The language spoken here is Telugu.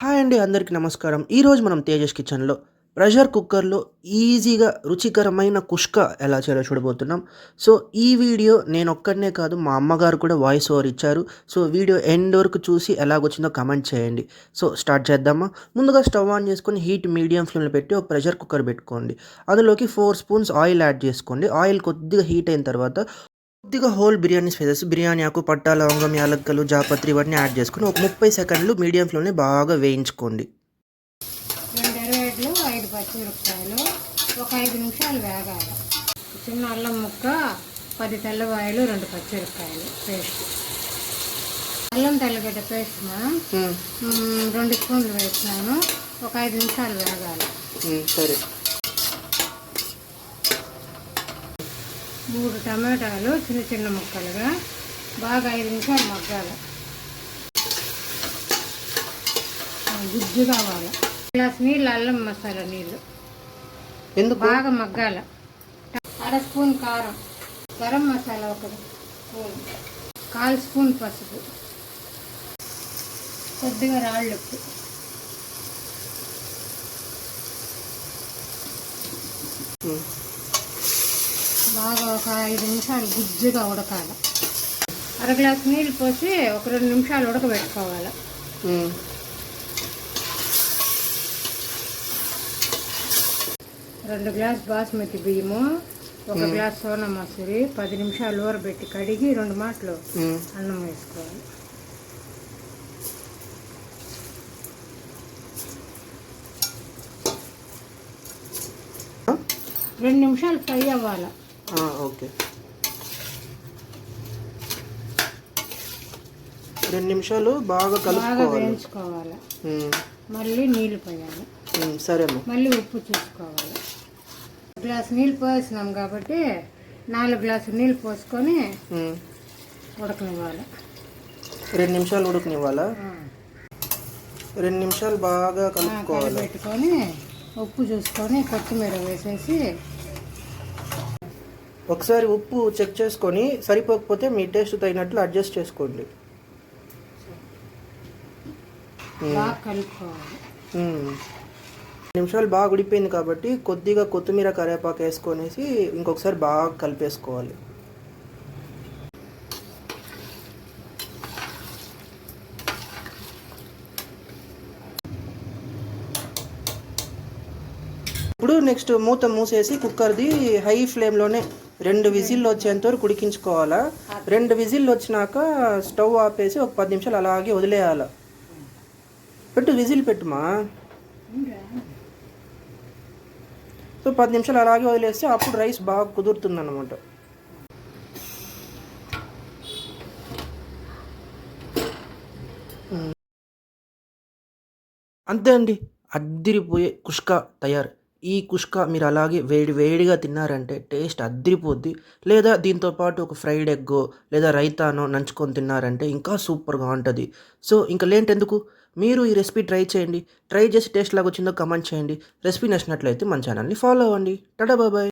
హాయ్ అండి అందరికీ నమస్కారం. ఈరోజు మనం తేజస్ కిచెన్లో ప్రెషర్ కుక్కర్లో ఈజీగా రుచికరమైన కుష్క ఎలా చేయాలో చూడబోతున్నాం. సో ఈ వీడియో నేను ఒక్కడనే కాదు మా అమ్మగారు కూడా వాయిస్ ఓవర్ ఇచ్చారు. సో వీడియో ఎండ్ వరకు చూసి ఎలాగొచ్చిందో కమెంట్ చేయండి. సో స్టార్ట్ చేద్దామా? ముందుగా స్టవ్ ఆన్ చేసుకొని హీట్ మీడియం ఫ్లేమ్లో పెట్టి ఒక ప్రెషర్ కుక్కర్ పెట్టుకోండి. అందులోకి ఫోర్ స్పూన్స్ ఆయిల్ యాడ్ చేసుకోండి. ఆయిల్ కొద్దిగా హీట్ అయిన తర్వాత కొద్దిగా హోల్ బిర్యానీ స్పైసెస్ బిర్యానీ ఆకు పట్టా లవంగం యాలక్కలు జాపత్రి ఇవన్నీ యాడ్ చేసుకుని ఒక ముప్పై సెకండ్లు మీడియం ఫ్లేమ్ని బాగా వేయించుకోండి. ఐదు పచ్చిమిరపకాయలు ఒక ఐదు నిమిషాలు వేగాలి. చిన్న అల్లం ముక్క పది తెల్లవాయలు రెండు పచ్చిమిరపకాయలు పేస్ట్. అల్లం తెల్లగడ్డ పేస్ట్ రెండు స్పూన్లు వేసినాను ఒక ఐదు నిమిషాలు వేగాలి. సరే. మూడు టమాటాలు చిన్న చిన్న ముక్కలుగా బాగా ఐదు నిమిషాలు మగ్గాలి. గుజ్జు కావాలి. గ్లాస్ నీళ్ళు అల్లం మసాలా నీళ్ళు. ఎందుకు? బాగా మగ్గాల. అర స్పూన్ కారం. గరం మసాలా ఒక స్పూన్. కాల్ స్పూన్ పసుపు. కొద్దిగా రాళ్ళు ఉప్పు. బాగా ఒక ఐదు నిమిషాలు గుజ్జుగా ఉడకాలి. అర గ్లాస్ నీళ్ళు పోసి ఒక రెండు నిమిషాలు ఉడకబెట్టుకోవాలి. రెండు గ్లాస్ బాస్మతి బియ్యము ఒక గ్లాస్ సోనా మసూరి పది నిమిషాలు ఊరబెట్టి కడిగి రెండు మాటలు. అన్నం వేసుకోవాలి. రెండు నిమిషాలు ఫ్రై అవ్వాలి. ఓకే. రెండు నిమిషాలు బాగా కలుపుకోవాలి. వేయించుకోవాలి. మళ్ళీ నీళ్ళు పోయాలి. సరేమ్మా మళ్ళీ ఉప్పు చూసుకోవాలి. గ్లాస్ నీళ్ళు పోసినాం కాబట్టి నాలుగు గ్లాసులు నీళ్ళు పోసుకొని ఉమ్, ఉడకనివ్వాలి. రెండు నిమిషాలు ఉడకనివ్వాలా? ఆ. రెండు నిమిషాలు బాగా ఆ, కలుపుకోవాలి. కలిపెట్టుకొని ఉప్పు చూసుకొని కొత్తిమీర వేసేసి ఒకసారి ఉప్పు చెక్ చేసుకొని సరిపోకపోతే మీ టేస్ట్ తగినట్లు అడ్జస్ట్ చేసుకోండి. నిమిషాలు బాగా ఉడిపోయింది కాబట్టి కొద్దిగా కొత్తిమీర కరివేపాకు వేసుకొనేసి ఇంకొకసారి బాగా కలిపేసుకోవాలి. ఇప్పుడు నెక్స్ట్ మూత మూసేసి కుక్కర్ది హై ఫ్లేమ్లోనే రెండు విజిల్లు వచ్చేంత వరకు ఉడికించుకోవాలా? రెండు విజిల్లు వచ్చినాక స్టవ్ ఆపేసి ఒక పది నిమిషాలు అలాగే వదిలేయాలి. పెట్టు విజిల్ పెట్టుమా? సో పది నిమిషాలు అలాగే వదిలేస్తే అప్పుడు రైస్ బాగా కుదురుతుంది అనమాట అంతే అండి. అద్దిరిపోయే కుష్క తయారు. ఈ కుష్క మీరు అలాగే వేడి వేడిగా తిన్నారంటే టేస్ట్ అద్దరిపోద్ది లేదా దీంతో పాటు ఒక ఫ్రైడ్ ఎగ్గో లేదా రైతానో నంచుకొని తిన్నారంటే ఇంకా సూపర్గా ఉంటుంది. సో ఇంకా లేంటెందుకు? మీరు ఈ రెసిపీ ట్రై చేయండి. ట్రై చేసి టేస్ట్ లాగా వచ్చిందో కమెంట్ చేయండి. రెసిపీ నచ్చినట్లయితే మన ఛానల్ని ఫాలో అవ్వండి. టడా బాబాయ్